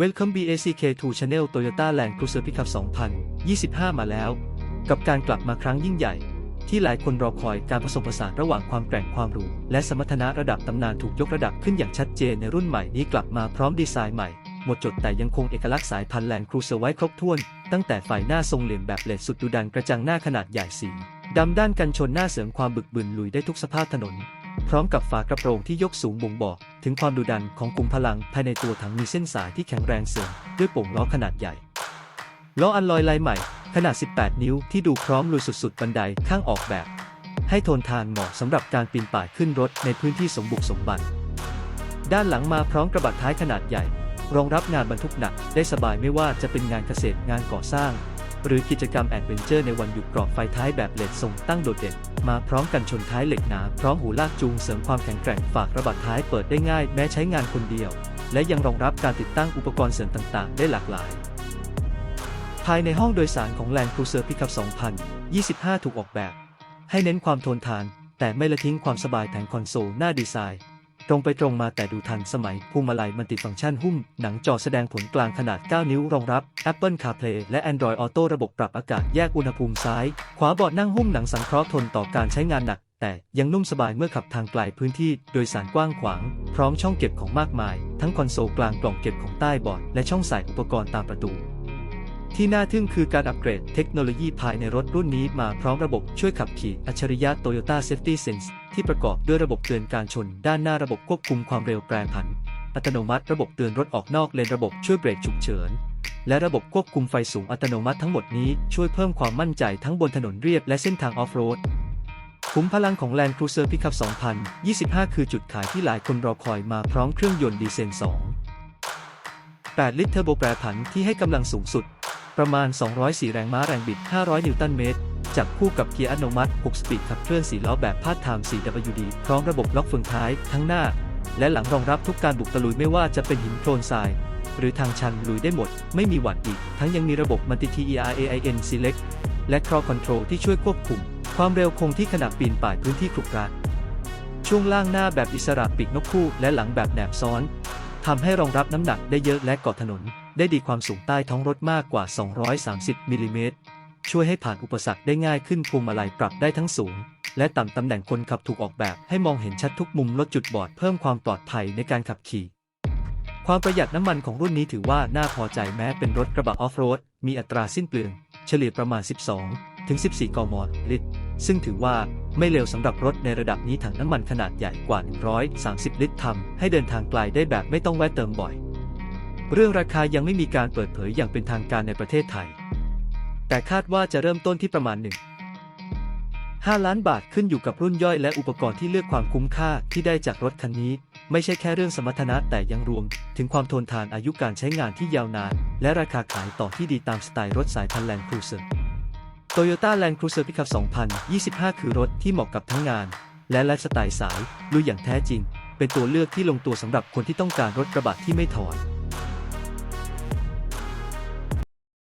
Welcome BACK to Channel Toyota Land Cruiser Pickup 2025 มาแล้ว กับการกลับมาครั้งยิ่งใหญ่ ที่หลายคนรอคอยการผสมผสานระหว่างความแกร่งความหรูและสมรรถนะระดับตำนานถูกยกระดับขึ้นอย่างชัดเจนในรุ่นใหม่นี้กลับมาพร้อมดีไซน์ใหม่ หมดจดแต่ยังคงเอกลักษณ์สายพันธุ์แลนด์ครูเซอร์ไว้ครบถ้วน ตั้งแต่ไฟหน้าทรงเหลี่ยมแบบเลดสุดดุดันกระจังหน้าขนาดใหญ่สีดำด้านกันชนหน้าเสริมความบึกบึนลุยได้ทุกสภาพถนน พร้อมกับฝากระโปรงที่ยกสูงบ่งบอกถึงความดุดันของกลุ่มพลังภายในตัวถังมีเส้นสายที่แข็งแรงเสริมด้วยโป่งล้อขนาดใหญ่ ล้ออัลลอยลายใหม่ ขนาด 18 นิ้วที่ดูพร้อมลุยสุดๆ บันไดข้างออกแบบ ให้ทนทานเหมาะสำหรับการปีนป่ายขึ้นรถในพื้นที่สมบุกสมบันด้านหลังมาพร้อมกระบะท้ายขนาดใหญ่ รองรับงานบรรทุกหนักได้สบายไม่ว่าจะเป็นงานเกษตรงานก่อสร้าง หรือกิจกรรมแอดเวนเจอร์ในวันหยุดกรอบไฟท้ายแบบเหลดทรงตั้งโดดเด่น มาพร้อมกันชนท้ายเหล็กหนา พร้อมหูลากจูงเสริมความแข็งแกร่งฝากระบะท้ายเปิดได้ง่ายแม้ใช้งานคนเดียว และยังรองรับการติดตั้งอุปกรณ์เสริมต่างๆ ได้หลากหลาย ภายในห้องโดยสารของ Land Cruiser Pickup 2025 ถูกออกแบบ ให้เน้นความทนทาน แต่ไม่ละทิ้งความสบายแผงคอนโซลหน้าดีไซน์ ตรงไปตรงมาแต่ดูทันสมัยพวงมาลัยมันติดฟังก์ชันหุ้ม หนังจอแสดงผลกลางขนาด 9 นิ้วรองรับ Apple CarPlay และ Android Auto ระบบปรับอากาศแยกอุณหภูมิซ้าย ขวาเบาะนั่งหุ้มหนังสังเคราะห์ทนต่อการใช้งานหนัก แต่ยังนุ่มสบายเมื่อขับทางไกลพื้นที่โดยสารกว้างขวาง พร้อมช่องเก็บของมากมาย ทั้งคอนโซลกลางกล่องเก็บของใต้เบาะและช่องใส่อุปกรณ์ตามประตู ที่น่าทึ่งคือการอัปเกรดเทคโนโลยีภายในรถรุ่นนี้มาพร้อมระบบช่วยขับขี่อัจฉริยะ Toyota Safety Sense ที่ประกอบด้วยระบบเตือนการชน ด้านหน้าระบบควบคุมความเร็วแปรผัน อัตโนมัติระบบเตือนรถออกนอกเลนระบบช่วยเบรกฉุกเฉิน และระบบควบคุมไฟสูงอัตโนมัติทั้งหมดนี้ช่วยเพิ่มความมั่นใจทั้งบนถนนเรียบและเส้นทางออฟโรดคุ้มพลังของ Land Cruiser Pickup 2025 คือจุดขายที่หลายคนรอคอยมาพร้อมเครื่องยนต์ดีเซล2 8 ลิตรเทอร์โบแปรผันที่ให้กำลังสูงสุด ประมาณ 204 แรงม้าแรงบิด 500 นิวตันเมตร จับคู่กับเกียร์อัตโนมัติ 6 สปีดขับเคลื่อน 4 ล้อแบบพาดทาม 4WD พร้อมระบบล็อกเฟืองท้าย ทั้งหน้า และหลังรองรับทุกการบุกตะลุยไม่ว่าจะเป็นหินโคลนทราย หรือทางชันลุยได้หมด ไม่มีหวั่นอีก ทั้งยังมีระบบ Multi TERAIN Select และ Crawl Control ที่ช่วยควบคุม ความเร็วคงที่ขณะปีนป่ายพื้นที่ขรุขระช่วงล่างหน้าแบบอิสระปีกนกคู่ และหลังแบบแหนบซ้อนทำให้รองรับน้ำหนักได้เยอะและเกาะถนน ได้ดีความสูงใต้ท้องรถมากกว่า 230มิลลิเมตรช่วยให้ผ่านอุปสรรคได้ง่ายขึ้นพวงมาลัยปรับได้ทั้งสูง และต่ำตำแหน่งคนขับถูกออกแบบให้มองเห็นชัดทุกมุมลดจุดบอดเพิ่มความปลอดภัยในการขับขี่ ความประหยัดน้ำมันของรุ่นนี้ถือว่าน่าพอใจแม้เป็นรถกระบะออฟโรด มีอัตราสิ้นเปลือง เฉลี่ยประมาณ 12 ถึง 14 กม.ลิตร ซึ่งถือว่าไม่เร็วสำหรับรถในระดับนี้ถังน้ำมันขนาดใหญ่กว่า 130 ลิตรทำให้เดินทางไกลได้แบบไม่ต้องแวะเติมบ่อย เรื่องราคายังไม่มีการเปิดเผยอย่างเป็นทางการในประเทศไทย แต่คาดว่าจะเริ่มต้นที่ประมาณ 1 5 ล้านบาทขึ้นอยู่กับรุ่นย่อยและอุปกรณ์ที่เลือกความคุ้มค่าที่ได้จากรถคันนี้ ไม่ใช่แค่เรื่องสมรรถนะแต่ยังรวม ถึงความทนทานอายุการใช้งานที่ยาวนาน และราคาขายต่อที่ดีตามสไตล์รถสายพันธุ์แลนด์ครูเซอร์ Toyota Land Cruiser Pickup 2025 คือรถที่เหมาะกับทั้งงาน และไลฟ์สไตล์สายลุยอย่างแท้จริง เป็นตัวเลือกที่ลงตัวสำหรับคนที่ต้องการรถกระบะที่ไม่ถอน